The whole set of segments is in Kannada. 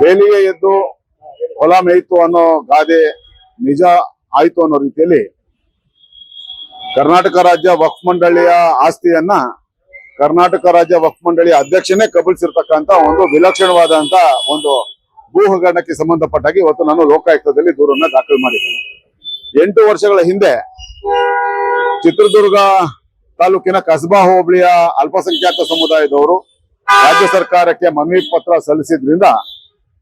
ಬೇಲಿಗೆ ಎದ್ದು ಹೊಲ ಮೇಯ್ತು ಅನ್ನೋ ಗಾದೆ ನಿಜ ಆಯ್ತು ಅನ್ನೋ ರೀತಿಯಲ್ಲಿ ಕರ್ನಾಟಕ ರಾಜ್ಯ ವಕ್ಫ್ ಮಂಡಳಿಯ ಆಸ್ತಿಯನ್ನ ಕರ್ನಾಟಕ ರಾಜ್ಯ ವಕ್ಫ್ ಮಂಡಳಿಯ ಅಧ್ಯಕ್ಷನೇ ಕಬಳಿಸಿರ್ತಕ್ಕಂತ ಒಂದು ವಿಲಕ್ಷಣವಾದಂತ ಒಂದು ಭೂ ಹಗರಣಕ್ಕೆ ಸಂಬಂಧಪಟ್ಟಾಗಿ ಇವತ್ತು ನಾನು ಲೋಕಾಯುಕ್ತದಲ್ಲಿ ದೂರನ್ನ ದಾಖಲು ಮಾಡಿದ್ದೇನೆ. ಎಂಟು ವರ್ಷಗಳ ಹಿಂದೆ ಚಿತ್ರದುರ್ಗ ತಾಲೂಕಿನ ಕಸ್ಬಾ ಹೋಬಳಿಯ ಅಲ್ಪಸಂಖ್ಯಾತ ಸಮುದಾಯದವರು ರಾಜ್ಯ ಸರ್ಕಾರಕ್ಕೆ ಮನವಿ ಪತ್ರ ಸಲ್ಲಿಸಿದ್ರಿಂದ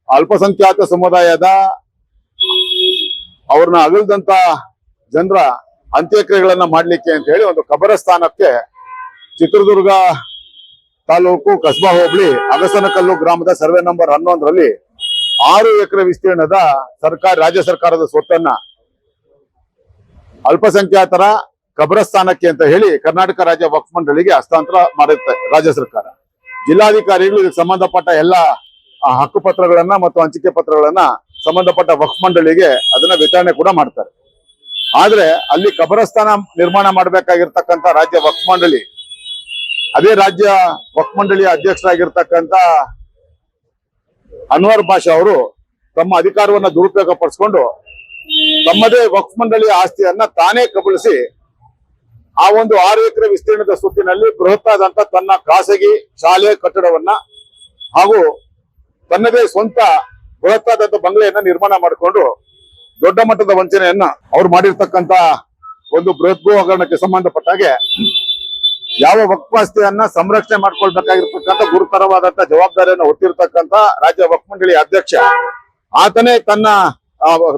ಅಲ್ಪಸಂಖ್ಯಾತ ಸಮುದಾಯದ ಅವ್ರನ್ನ ಅಗಲ್ದಂತ ಜನರ ಅಂತ್ಯಕ್ರಿಯೆಗಳನ್ನ ಮಾಡ್ಲಿಕ್ಕೆ ಅಂತ ಹೇಳಿ ಒಂದು ಕಬರಸ್ಥಾನಕ್ಕೆ ಚಿತ್ರದುರ್ಗ ತಾಲೂಕು ಕಸ್ಬಾ ಹೋಬಳಿ ಅಗಸನಕಲ್ಲು ಗ್ರಾಮದ ಸರ್ವೆ ನಂಬರ್ ಹನ್ನೊಂದರಲ್ಲಿ ಆರು ಎಕರೆ ವಿಸ್ತೀರ್ಣದ ಸರ್ಕಾರ, ರಾಜ್ಯ ಸರ್ಕಾರದ ಸ್ವತ್ತನ್ನ ಅಲ್ಪಸಂಖ್ಯಾತರ ಕಬರಸ್ಥಾನಕ್ಕೆ ಅಂತ ಹೇಳಿ ಕರ್ನಾಟಕ ರಾಜ್ಯ ವಕ್ಫ್ ಮಂಡಳಿಗೆ ಹಸ್ತಾಂತರ ಮಾಡುತ್ತೆ ರಾಜ್ಯ ಸರ್ಕಾರ. ಜಿಲ್ಲಾಧಿಕಾರಿಗಳು ಇದಕ್ಕೆ ಸಂಬಂಧಪಟ್ಟ ಎಲ್ಲ ಆ, ಹಕ್ಕು ಪತ್ರಗಳನ್ನ ಮತ್ತು ಹಂಚಿಕೆ ಪತ್ರಗಳನ್ನ ಸಂಬಂಧಪಟ್ಟ ವಕ್ಫ್ ಮಂಡಳಿಗೆ ಅದನ್ನ ವಿತರಣೆ ಕೂಡ ಮಾಡ್ತಾರೆ. ಆದ್ರೆ ಅಲ್ಲಿ ಕಬರಸ್ಥಾನ ನಿರ್ಮಾಣ ಮಾಡಬೇಕಾಗಿರ್ತಕ್ಕಂಥ ರಾಜ್ಯ ವಕ್ಫ್ ಮಂಡಳಿ ಅದೇ ರಾಜ್ಯ ವಕ್ಫ್ ಮಂಡಳಿಯ ಅಧ್ಯಕ್ಷರಾಗಿರ್ತಕ್ಕಂಥ ಅನ್ವರ್ ಬಾಷಾ ಅವರು ತಮ್ಮ ಅಧಿಕಾರವನ್ನ ದುರುಪಯೋಗ ಪಡಿಸ್ಕೊಂಡು ತಮ್ಮದೇ ವಕ್ಫ್ ಮಂಡಳಿಯ ಆಸ್ತಿಯನ್ನ ತಾನೇ ಕಬಳಿಸಿ ಆ ಒಂದು ಆರು ಎಕರೆ ವಿಸ್ತೀರ್ಣದ ಸುತ್ತಿನಲ್ಲಿ ಬೃಹತ್ತಾದಂತ ತನ್ನ ಖಾಸಗಿ ಶಾಲೆ ಕಟ್ಟಡವನ್ನ ಹಾಗೂ ತನ್ನದೇ ಸ್ವಂತ ಬೃಹತ್ತಾದಂತ ಬಂಗಲೆಯನ್ನ ನಿರ್ಮಾಣ ಮಾಡಿಕೊಂಡು ದೊಡ್ಡ ಮಟ್ಟದ ವಂಚನೆಯನ್ನ ಅವ್ರು ಮಾಡಿರ್ತಕ್ಕಂತ ಒಂದು ಬೃಹತ್ ಭೂ ಹಗರಣಕ್ಕೆ ಸಂಬಂಧಪಟ್ಟ ಹಾಗೆ ಯಾವ ವಕ್ಫಾಸ್ತಿಯನ್ನ ಸಂರಕ್ಷಣೆ ಮಾಡ್ಕೊಳ್ಬೇಕಾಗಿರ್ತಕ್ಕಂಥ ಗುರುತರವಾದಂತ ಜವಾಬ್ದಾರಿಯನ್ನು ಹೊತ್ತಿರ್ತಕ್ಕಂತ ರಾಜ್ಯ ವಕ್ಫ್ ಮಂಡಳಿ ಅಧ್ಯಕ್ಷ, ಆತನೇ ತನ್ನ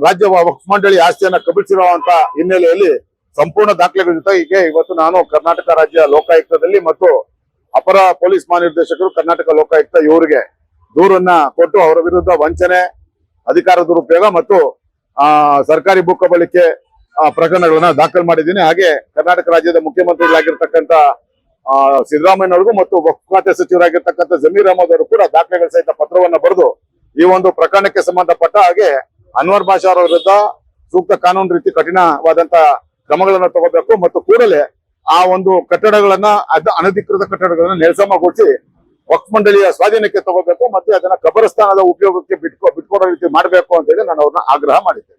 ರಾಜ್ಯ ವಕ್ಫ್ ಮಂಡಳಿ ಆಸ್ತಿಯನ್ನ ಕಬಳಿಸಿರುವಂತ ಹಿನ್ನೆಲೆಯಲ್ಲಿ ಸಂಪೂರ್ಣ ದಾಖಲೆಗಳ ಜೊತೆಗೆ ಇವತ್ತು ನಾನು ಕರ್ನಾಟಕ ರಾಜ್ಯ ಲೋಕಾಯುಕ್ತದಲ್ಲಿ ಮತ್ತು ಅಪರ ಪೊಲೀಸ್ ಮಹಾನಿರ್ದೇಶಕರು ಕರ್ನಾಟಕ ಲೋಕಾಯುಕ್ತ ಇವರಿಗೆ ದೂರನ್ನ ಕೊಟ್ಟು ಅವರ ವಿರುದ್ಧ ವಂಚನೆ ಅಧಿಕಾರ ದುರುಪಯೋಗ ಮತ್ತು ಆ ಸರ್ಕಾರಿ ಭೂ ಕಬಳಿಕೆ ಆ, ಪ್ರಕರಣಗಳನ್ನ ದಾಖಲು ಮಾಡಿದ್ದೀನಿ. ಹಾಗೆ ಕರ್ನಾಟಕ ರಾಜ್ಯದ ಮುಖ್ಯಮಂತ್ರಿಗಳಾಗಿರ್ತಕ್ಕಂಥ ಸಿದ್ದರಾಮಯ್ಯನವರಿಗೂ ಮತ್ತು ವಕ್ಫ್ ಖಾತೆ ಸಚಿವರಾಗಿರ್ತಕ್ಕಂಥ ಜಮೀರ್ ಅಹಮದ್ ಅವರು ಕೂಡ ದಾಖಲೆಗಳ ಸಹಿತ ಪತ್ರವನ್ನ ಬರೆದು ಈ ಒಂದು ಪ್ರಕರಣಕ್ಕೆ ಸಂಬಂಧಪಟ್ಟ ಹಾಗೆ ಅನ್ವರ್ ಬಾಷಾ ಅವರ ವಿರುದ್ಧ ಸೂಕ್ತ ಕಾನೂನು ರೀತಿ ಕಠಿಣವಾದಂತ ಕ್ರಮಗಳನ್ನ ತಗೋಬೇಕು. ಮತ್ತು ಕೂಡಲೇ ಆ ಒಂದು ಕಟ್ಟಡಗಳನ್ನ ಅನಧಿಕೃತ ಕಟ್ಟಡಗಳನ್ನ ನೆಲಸಮಗೊಳಿಸಿ ವಕ್ಫ್ ಮಂಡಳಿಯ ಸ್ವಾಧೀನಕ್ಕೆ ತಗೋಬೇಕು ಮತ್ತೆ ಅದನ್ನ ಕಬರಸ್ಥಾನದ ಉಪಯೋಗಕ್ಕೆ ಬಿಟ್ಕೊ ಬಿಟ್ಕೊಡೋ ರೀತಿ ಮಾಡಬೇಕು ಅಂತ ಹೇಳಿ ನಾನು ಅವ್ರನ್ನ ಆಗ್ರಹ ಮಾಡಿದ್ದೇನೆ